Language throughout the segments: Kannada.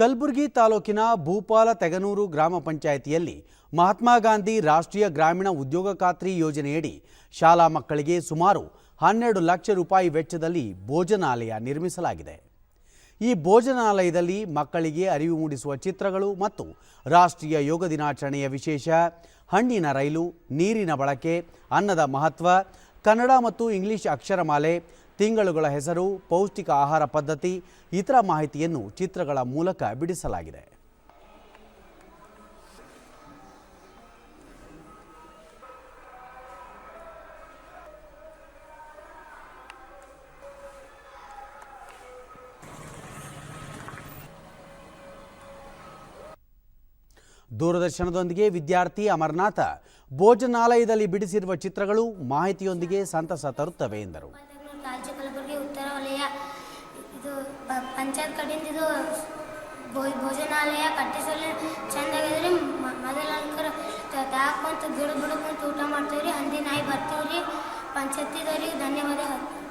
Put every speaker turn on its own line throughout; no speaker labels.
ಕಲಬುರಗಿ ತಾಲೂಕಿನ ಭೂಪಾಲ ತೆಗನೂರು ಗ್ರಾಮ ಪಂಚಾಯಿತಿಯಲ್ಲಿ ಮಹಾತ್ಮ ಗಾಂಧಿ ರಾಷ್ಟ್ರೀಯ ಗ್ರಾಮೀಣ ಉದ್ಯೋಗ ಖಾತ್ರಿ ಯೋಜನೆಯಡಿ ಶಾಲಾ ಮಕ್ಕಳಿಗೆ ಸುಮಾರು ಹನ್ನೆರಡು ಲಕ್ಷ ರೂಪಾಯಿ ವೆಚ್ಚದಲ್ಲಿ ಭೋಜನಾಲಯ ನಿರ್ಮಿಸಲಾಗಿದೆ ಈ ಭೋಜನಾಲಯದಲ್ಲಿ ಮಕ್ಕಳಿಗೆ ಅರಿವು ಮೂಡಿಸುವ ಚಿತ್ರಗಳು ಮತ್ತು ರಾಷ್ಟ್ರೀಯ ಯೋಗ ದಿನಾಚರಣೆಯ ವಿಶೇಷ ಹಣ್ಣಿನ ರೈಲು ನೀರಿನ ಬಳಕೆ ಅನ್ನದ ಮಹತ್ವ ಕನ್ನಡ ಮತ್ತು ಇಂಗ್ಲಿಷ್ ಅಕ್ಷರಮಾಲೆ ತಿಂಗಳುಗಳ ಹೆಸರು ಪೌಷ್ಟಿಕ ಆಹಾರ ಪದ್ಧತಿ ಇತರ ಮಾಹಿತಿಯನ್ನು ಚಿತ್ರಗಳ ಮೂಲಕ ಬಿಡಿಸಲಾಗಿದೆ ದೂರದರ್ಶನದೊಂದಿಗೆ ವಿದ್ಯಾರ್ಥಿ ಅಮರನಾಥ ಭೋಜನಾಲಯದಲ್ಲಿ ಬಿಡಿಸಿರುವ ಚಿತ್ರಗಳು ಮಾಹಿತಿಯೊಂದಿಗೆ ಸಂತಸ ತರುತ್ತವೆ ಎಂದರು ಪಂಚಾಯತ್ ಕಡೆಯಿಂದ ಇದು ಭೋಜನಾಲಯ ಕಟ್ಟಿಸಲು ಚೆಂದಾಗಿದ್ರಿ ಮೊದಲಂಕರ ತಾಕೊಂತ ಗಿಡ ಬಿಡಕೊಂತ ಊಟ ಮಾಡ್ತೀವ್ರಿ ಹಂದಿ ನಾಯಿ ಬರ್ತೀವ್ರಿ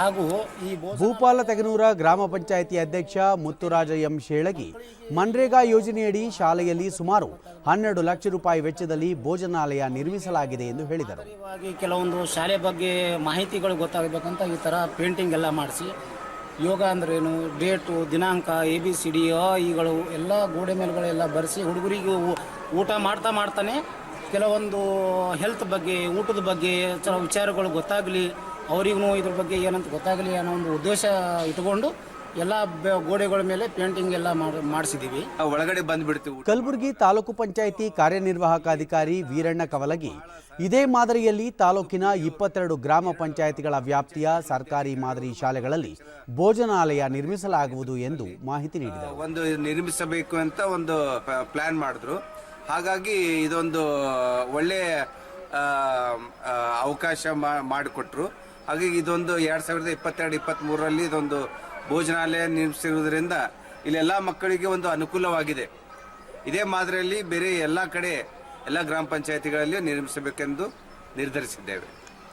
ಹಾಗೂ ಈ ಭೂಪಾಲ ತೆಗನೂರ ಗ್ರಾಮ ಪಂಚಾಯಿತಿ ಅಧ್ಯಕ್ಷ ಮುತ್ತುರಾಜ ಎಂ ಶೇಳಗಿ ಮನ್ರೇಗಾ ಯೋಜನೆಯಡಿ ಶಾಲೆಯಲ್ಲಿ ಸುಮಾರು ಹನ್ನೆರಡು ಲಕ್ಷ ರೂಪಾಯಿ ವೆಚ್ಚದಲ್ಲಿ ಭೋಜನಾಲಯ ನಿರ್ಮಿಸಲಾಗಿದೆ ಎಂದು ಹೇಳಿದರು
ಕೆಲವೊಂದು ಶಾಲೆ ಬಗ್ಗೆ ಮಾಹಿತಿಗಳು ಗೊತ್ತಾಗಬೇಕಂತ ಈ ತರ ಪೇಂಟಿಂಗ್ ಎಲ್ಲ ಮಾಡಿಸಿ ಯೋಗ ಅಂದ್ರೇನು ಡೇಟು ದಿನಾಂಕ ಎ ಬಿ ಸಿ ಡಿ ಇಗಳು ಈಗಳು ಎಲ್ಲ ಗೋಡೆ ಮೇಲೆಗಳೆಲ್ಲ ಬರೆಸಿ ಹುಡುಗರಿಗೆ ಊಟ ಮಾಡ್ತಾ ಮಾಡ್ತಾನೆ ಕೆಲವೊಂದು ಹೆಲ್ತ್ ಬಗ್ಗೆ ಊಟದ ಬಗ್ಗೆ ಕೆಲವು ವಿಚಾರಗಳು ಗೊತ್ತಾಗಲಿ ಅವರಿಗೂ ಇದ್ರ ಬಗ್ಗೆ ಏನಂತ ಗೊತ್ತಾಗಲಿ ಅನ್ನೋ ಒಂದು ಉದ್ದೇಶ ಇಟ್ಕೊಂಡು ಎಲ್ಲ ಗೋಡೆಗಳ ಮೇಲೆ ಪೇಂಟಿಂಗ್ ಎಲ್ಲ ಮಾಡಿಸಿದೀವಿ ಒಳಗಡೆ
ಬಂದ್ಬಿಡ್ತೀವಿ ಕಲಬುರಗಿ ತಾಲೂಕು ಪಂಚಾಯಿತಿ ಕಾರ್ಯನಿರ್ವಾಹಕ ಅಧಿಕಾರಿ ವೀರಣ್ಣ ಕವಲಗಿ ಇದೇ ಮಾದರಿಯಲ್ಲಿ ತಾಲೂಕಿನ ಇಪ್ಪತ್ತೆರಡು ಗ್ರಾಮ ಪಂಚಾಯಿತಿಗಳ ವ್ಯಾಪ್ತಿಯ ಸರ್ಕಾರಿ ಮಾದರಿ ಶಾಲೆಗಳಲ್ಲಿ ಭೋಜನಾಲಯ ನಿರ್ಮಿಸಲಾಗುವುದು ಎಂದು ಮಾಹಿತಿ ನೀಡಿದರು
ಒಂದು ನಿರ್ಮಿಸಬೇಕು ಅಂತ ಒಂದು ಪ್ಲಾನ್ ಮಾಡಿದ್ರು ಹಾಗಾಗಿ ಇದೊಂದು ಒಳ್ಳೆ ಅವಕಾಶ ಮಾಡಿಕೊಟ್ರು ಹಾಗಾಗಿ ಇದೊಂದು ಎರಡು ಸಾವಿರದ ಇಪ್ಪತ್ತೆರಡು ಇಪ್ಪತ್ತ್ಮೂರರಲ್ಲಿ ಇದೊಂದು ಭೋಜನಾಲಯ ನಿರ್ಮಿಸಿರುವುದರಿಂದ ಇಲ್ಲೆಲ್ಲ ಮಕ್ಕಳಿಗೆ ಒಂದು ಅನುಕೂಲವಾಗಿದೆ ಇದೇ ಮಾದರಿಯಲ್ಲಿ ಬೇರೆ ಎಲ್ಲ ಕಡೆ ಎಲ್ಲ ಗ್ರಾಮ ಪಂಚಾಯತಿಗಳಲ್ಲಿ ನಿರ್ಮಿಸಬೇಕೆಂದು ನಿರ್ಧರಿಸಿದ್ದೇವೆ